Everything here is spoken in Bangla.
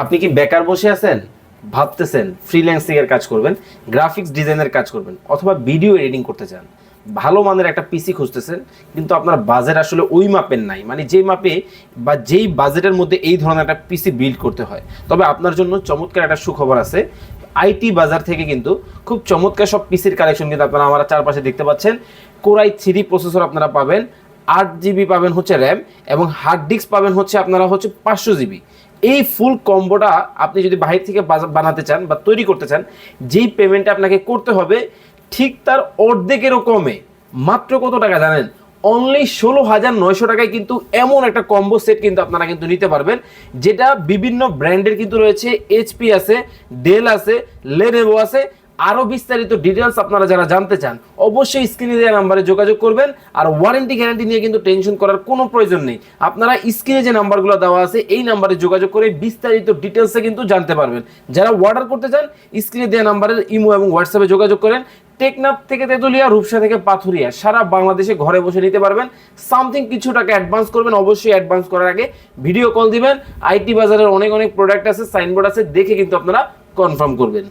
আপনি কি বেকার বসে আছেন? ভাবতেছেন ফ্রিল্যান্সিং এর কাজ করবেন গ্রাফিক্স ডিজাইনের কাজ করবেন, অথবা ভিডিও এডিটিং করতে চান। ভালো মানের একটা পিসি খুঁজতেছেন, কিন্তু আপনার বাজেট আসলে ওই মাপের নাই। মানে যেই মাপে বা যেই বাজেটের মধ্যে এই ধরনের একটা পিসি বিল্ড করতে হয়। তবে আপনার জন্য চমৎকার একটা সুখবর আছে। আইটি বাজার থেকে কিন্তু খুব চমৎকার সব পিসির কালেকশন কিন্তু আপনারা আমার চারপাশে দেখতে পাচ্ছেন। কোরাই থ্রি প্রসেসর আপনারা পাবেন আট জিবি পাবেন হচ্ছে র্যাম এবং হার্ড ডিস্ক পাবেন হচ্ছে আপনারা হচ্ছে পাঁচশো জিবি এই ফুল কম্বোটা আপনি যদি বাহির থেকে বানাতে চান বা তৈরি করতে চান, যেই পেমেন্টটা আপনাকে করতে হবে, ঠিক তার অর্ধেকেরও কমে। মাত্র কত টাকা জানেন? অনলি ষোলো হাজার নয়শো টাকায় কিন্তু এমন একটা কম্বো সেট কিন্তু আপনারা কিন্তু নিতে পারবেন, যেটা বিভিন্ন ব্র্যান্ডের কিন্তু রয়েছে। এইচপি আছে ডেল আছে লেনেভো আছে আরও বিস্তারিত ডিটেলস আপনারা যারা জানতে চান, অবশ্যই স্ক্রিনে দেওয়া নাম্বারে যোগাযোগ করবেন আর ওয়ারেন্টি গ্যারান্টি নিয়ে কিন্তু টেনশন করার কোনো প্রয়োজন নেই। আপনারা স্ক্রিনে যে নাম্বারগুলো দেওয়া আছে, এই নাম্বারে যোগাযোগ করে বিস্তারিত ডিটেলসে কিন্তু জানতে পারবেন। যারা অর্ডার করতে চান স্ক্রিনে দেওয়া নাম্বারের ইমো এবং হোয়াটসঅ্যাপে যোগাযোগ করেন। টেকনাফ থেকে তেতুলিয়া, রূপসা থেকে পাথুরিয়া, সারা বাংলাদেশে ঘরে বসে নিতে পারবেন। সামথিং কিছু টাকা অ্যাডভান্স করবেন, অবশ্যই অ্যাডভান্স করার আগে ভিডিও কল দিবেন। আইটি বাজারের অনেক অনেক প্রোডাক্ট আছে সাইনবোর্ড আছে, দেখে কিন্তু আপনারা কনফার্ম করবেন।